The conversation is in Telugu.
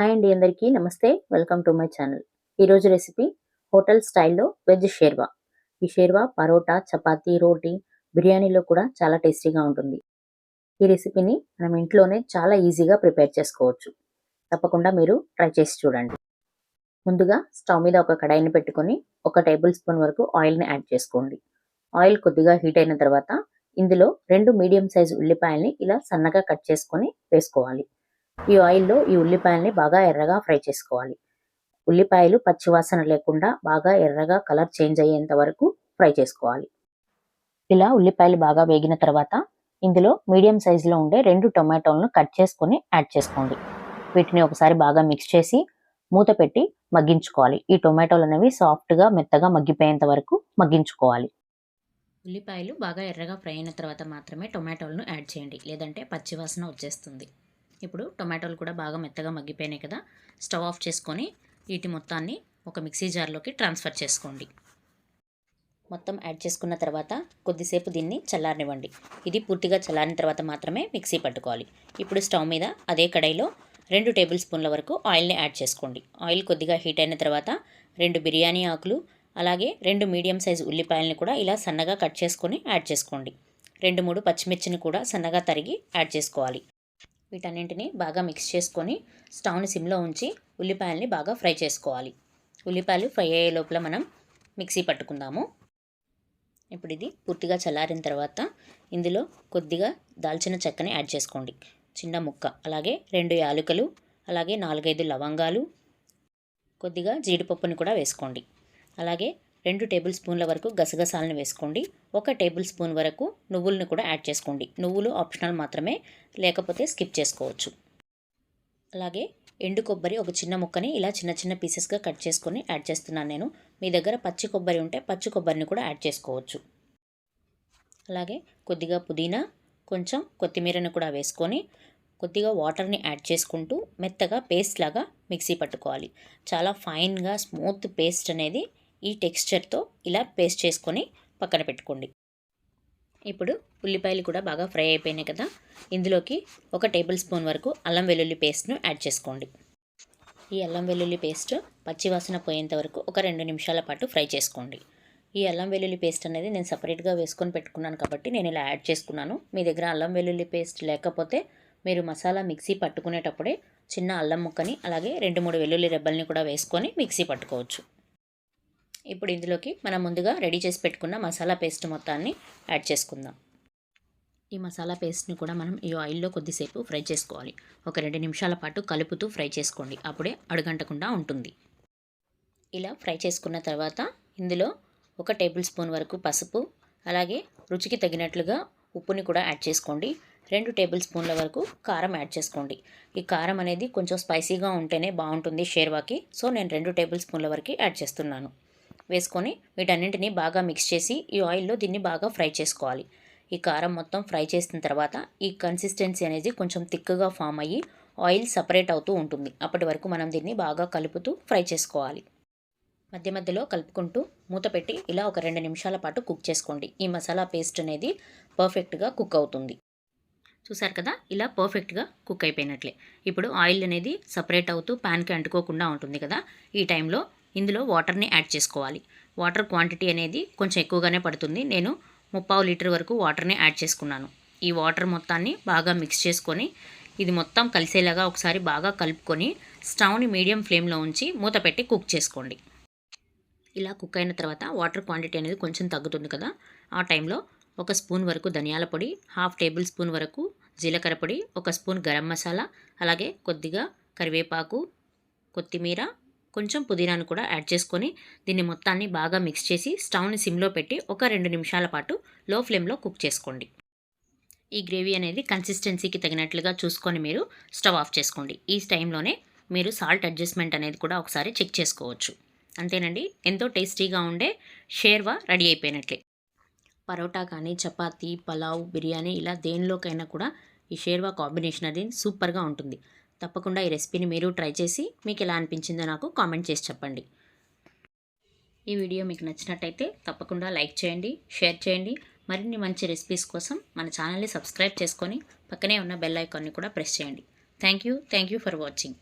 హాయ్ అండి అందరికీ. నమస్తే. Welcome to my channel. ఈరోజు రెసిపీ హోటల్ స్టైల్లో వెజ్ షేర్వా. ఈ షేర్వా పరోటా చపాతీ రోటీ బిర్యానీలో కూడా చాలా టేస్టీగా ఉంటుంది. ఈ రెసిపీని మనం ఇంట్లోనే చాలా ఈజీగా ప్రిపేర్ చేసుకోవచ్చు. తప్పకుండా మీరు ట్రై చేసి చూడండి. ముందుగా స్టవ్ మీద ఒక కడాయిని పెట్టుకొని ఒక టేబుల్ స్పూన్ వరకు ఆయిల్ని యాడ్ చేసుకోండి. ఆయిల్ కొద్దిగా హీట్ అయిన తర్వాత ఇందులో రెండు మీడియం సైజు ఉల్లిపాయల్ని ఇలా సన్నగా కట్ చేసుకొని వేసుకోవాలి. ఈ ఆయిల్లో ఈ ఉల్లిపాయల్ని బాగా ఎర్రగా ఫ్రై చేసుకోవాలి. ఉల్లిపాయలు పచ్చివాసన లేకుండా బాగా ఎర్రగా కలర్ చేంజ్ అయ్యేంత వరకు ఫ్రై చేసుకోవాలి. ఇలా ఉల్లిపాయలు బాగా వేగిన తర్వాత ఇందులో మీడియం సైజులో ఉండే రెండు టొమాటోలను కట్ చేసుకొని యాడ్ చేసుకోండి. వీటిని ఒకసారి బాగా మిక్స్ చేసి మూత పెట్టి మగ్గించుకోవాలి. ఈ టొమాటోలు అనేవి సాఫ్ట్గా మెత్తగా మగ్గిపోయేంత వరకు మగ్గించుకోవాలి. ఉల్లిపాయలు బాగా ఎర్రగా ఫ్రై అయిన తర్వాత మాత్రమే టొమాటోలను యాడ్ చేయండి. లేదంటే పచ్చివాసన వచ్చేస్తుంది. ఇప్పుడు టొమాటోలు కూడా బాగా మెత్తగా మగ్గిపోయినాయి కదా. స్టవ్ ఆఫ్ చేసుకొని వీటి మొత్తాన్ని ఒక మిక్సీ జార్లోకి ట్రాన్స్ఫర్ చేసుకోండి. మొత్తం యాడ్ చేసుకున్న తర్వాత కొద్దిసేపు దీన్ని చల్లారనివ్వండి. ఇది పూర్తిగా చల్లారిన తర్వాత మాత్రమే మిక్సీ పట్టుకోవాలి. ఇప్పుడు స్టవ్ మీద అదే కడాయిలో రెండు టేబుల్ స్పూన్ల వరకు ఆయిల్ని యాడ్ చేసుకోండి. ఆయిల్ కొద్దిగా హీట్ అయిన తర్వాత రెండు బిర్యానీ ఆకులు అలాగే రెండు మీడియం సైజు ఉల్లిపాయలని కూడా ఇలా సన్నగా కట్ చేసుకొని యాడ్ చేసుకోండి. రెండు మూడు పచ్చిమిర్చిని కూడా సన్నగా తరిగి యాడ్ చేసుకోవాలి. వీటన్నింటిని బాగా మిక్స్ చేసుకొని స్టవ్ని సిమ్లో ఉంచి ఉల్లిపాయల్ని బాగా ఫ్రై చేసుకోవాలి. ఉల్లిపాయలు ఫ్రై అయ్యే లోపల మనం మిక్సీ పట్టుకుందాము. ఇప్పుడు ఇది పూర్తిగా చల్లారిన తర్వాత ఇందులో కొద్దిగా దాల్చిన చెక్కని యాడ్ చేసుకోండి. చిన్న ముక్క అలాగే రెండు యాలకులు అలాగే నాలుగైదు లవంగాలు కొద్దిగా జీడిపప్పుని కూడా వేసుకోండి. అలాగే రెండు టేబుల్ స్పూన్ల వరకు గసగసాలను వేసుకోండి. ఒక టేబుల్ స్పూన్ వరకు నువ్వులను కూడా యాడ్ చేసుకోండి. నువ్వులు ఆప్షనల్ మాత్రమే లేకపోతే స్కిప్ చేసుకోవచ్చు. అలాగే ఎండు కొబ్బరి ఒక చిన్న ముక్కని ఇలా చిన్న చిన్న పీసెస్గా కట్ చేసుకొని యాడ్ చేస్తున్నాను నేను. మీ దగ్గర పచ్చి కొబ్బరి ఉంటే పచ్చి కొబ్బరిని కూడా యాడ్ చేసుకోవచ్చు. అలాగే కొద్దిగా పుదీనా కొంచెం కొత్తిమీరను కూడా వేసుకొని కొద్దిగా వాటర్ని యాడ్ చేసుకుంటూ మెత్తగా పేస్ట్ లాగా మిక్సీ పట్టుకోవాలి. చాలా ఫైన్గా స్మూత్ పేస్ట్ అనేది ఈ టెక్స్చర్తో ఇలా పేస్ట్ చేసుకొని పక్కన పెట్టుకోండి. ఇప్పుడు ఉల్లిపాయలు కూడా బాగా ఫ్రై అయిపోయినాయి కదా ఇందులోకి ఒక టేబుల్ స్పూన్ వరకు అల్లం వెల్లుల్లి పేస్ట్ను యాడ్ చేసుకోండి. ఈ అల్లం వెల్లుల్లి పేస్ట్ పచ్చివాసన పోయేంత వరకు ఒక రెండు నిమిషాల పాటు ఫ్రై చేసుకోండి. ఈ అల్లం వెల్లుల్లి పేస్ట్ అనేది నేను సపరేట్గా వేసుకొని పెట్టుకున్నాను కాబట్టి నేను ఇలా యాడ్ చేసుకున్నాను. మీ దగ్గర అల్లం వెల్లుల్లి పేస్ట్ లేకపోతే మీరు మసాలా మిక్సీ పట్టుకునేటప్పుడే చిన్న అల్లం ముక్కని అలాగే రెండు మూడు వెల్లుల్లి రెబ్బల్ని కూడా వేసుకొని మిక్సీ పట్టుకోవచ్చు. ఇప్పుడు ఇందులోకి మనం ముందుగా రెడీ చేసి పెట్టుకున్న మసాలా పేస్ట్ మొత్తాన్ని యాడ్ చేసుకుందాం. ఈ మసాలా పేస్ట్ని కూడా మనం ఈ ఆయిల్లో కొద్దిసేపు ఫ్రై చేసుకోవాలి. ఒక రెండు నిమిషాల పాటు కలుపుతూ ఫ్రై చేసుకోండి. అప్పుడే అడుగంటకుండా ఉంటుంది. ఇలా ఫ్రై చేసుకున్న తర్వాత ఇందులో ఒక టేబుల్ స్పూన్ వరకు పసుపు అలాగే రుచికి తగినట్లుగా ఉప్పుని కూడా యాడ్ చేసుకోండి. రెండు టేబుల్ స్పూన్ల వరకు కారం యాడ్ చేసుకోండి. ఈ కారం అనేది కొంచెం స్పైసీగా ఉంటేనే బాగుంటుంది షేర్వాకి. సో నేను రెండు టేబుల్ స్పూన్ల వరకు యాడ్ చేస్తున్నాను. వేసుకొని వీటన్నింటినీ బాగా మిక్స్ చేసి ఈ ఆయిల్లో దీన్ని బాగా ఫ్రై చేసుకోవాలి. ఈ కారం మొత్తం ఫ్రై చేసిన తర్వాత ఈ కన్సిస్టెన్సీ అనేది కొంచెం థిక్గా ఫామ్ అయ్యి ఆయిల్ సపరేట్ అవుతూ ఉంటుంది. అప్పటి వరకు మనం దీన్ని బాగా కలుపుతూ ఫ్రై చేసుకోవాలి. మధ్య మధ్యలో కలుపుకుంటూ మూత పెట్టి ఇలా ఒక రెండు నిమిషాల పాటు కుక్ చేసుకోండి. ఈ మసాలా పేస్ట్ అనేది పర్ఫెక్ట్గా కుక్ అవుతుంది. చూసారు కదా? ఇలా పర్ఫెక్ట్గా కుక్ అయిపోయినట్లే. ఇప్పుడు ఆయిల్ అనేది సపరేట్ అవుతూ ప్యాన్కి అంటుకోకుండా ఉంటుంది కదా? ఈ టైంలో ఇందులో వాటర్ని యాడ్ చేసుకోవాలి. వాటర్ క్వాంటిటీ అనేది కొంచెం ఎక్కువగానే పడుతుంది. నేను ముప్పావు లీటర్ వరకు వాటర్ని యాడ్ చేసుకున్నాను. ఈ వాటర్ మొత్తాన్ని బాగా మిక్స్ చేసుకొని ఇది మొత్తం కలిసేలాగా ఒకసారి బాగా కలుపుకొని స్టవ్ని మీడియం ఫ్లేమ్లో ఉంచి మూత పెట్టి కుక్ చేసుకోండి. ఇలా కుక్ అయిన తర్వాత వాటర్ క్వాంటిటీ అనేది కొంచెం తగ్గుతుంది కదా. ఆ టైంలో ఒక స్పూన్ వరకు ధనియాల పొడి హాఫ్ టేబుల్ స్పూన్ వరకు జీలకర్ర పొడి ఒక స్పూన్ గరం మసాలా అలాగే కొద్దిగా కరివేపాకు కొత్తిమీర కొంచెం పుదీనాను కూడా యాడ్ చేసుకొని దీన్ని మొత్తాన్ని బాగా మిక్స్ చేసి స్టవ్ని సిమ్లో పెట్టి ఒక రెండు నిమిషాల పాటు లో ఫ్లేమ్లో కుక్ చేసుకోండి. ఈ గ్రేవీ అనేది కన్సిస్టెన్సీకి తగినట్లుగా చూసుకొని మీరు స్టవ్ ఆఫ్ చేసుకోండి. ఈ టైంలోనే మీరు సాల్ట్ అడ్జస్ట్మెంట్ అనేది కూడా ఒకసారి చెక్ చేసుకోవచ్చు. అంతేనండి ఎంతో టేస్టీగా ఉండే షేర్వా రెడీ అయిపోయినట్లే. పరోటా కానీ చపాతీ పలావ్ బిర్యానీ ఇలా దేనిలోకైనా కూడా ఈ షేర్వా కాంబినేషన్ అనేది సూపర్గా ఉంటుంది. తప్పకుండా ఈ రెసిపీని మీరు ట్రై చేసి మీకు ఎలా అనిపించిందో నాకు కామెంట్ చేసి చెప్పండి. ఈ వీడియో మీకు నచ్చినట్టయితే తప్పకుండా లైక్ చేయండి షేర్ చేయండి. మరిన్ని మంచి రెసిపీస్ కోసం మన ఛానల్ని సబ్స్క్రైబ్ చేసుకొని పక్కనే ఉన్న బెల్ ఐకాన్ని కూడా ప్రెస్ చేయండి. Thank you thank you for watching.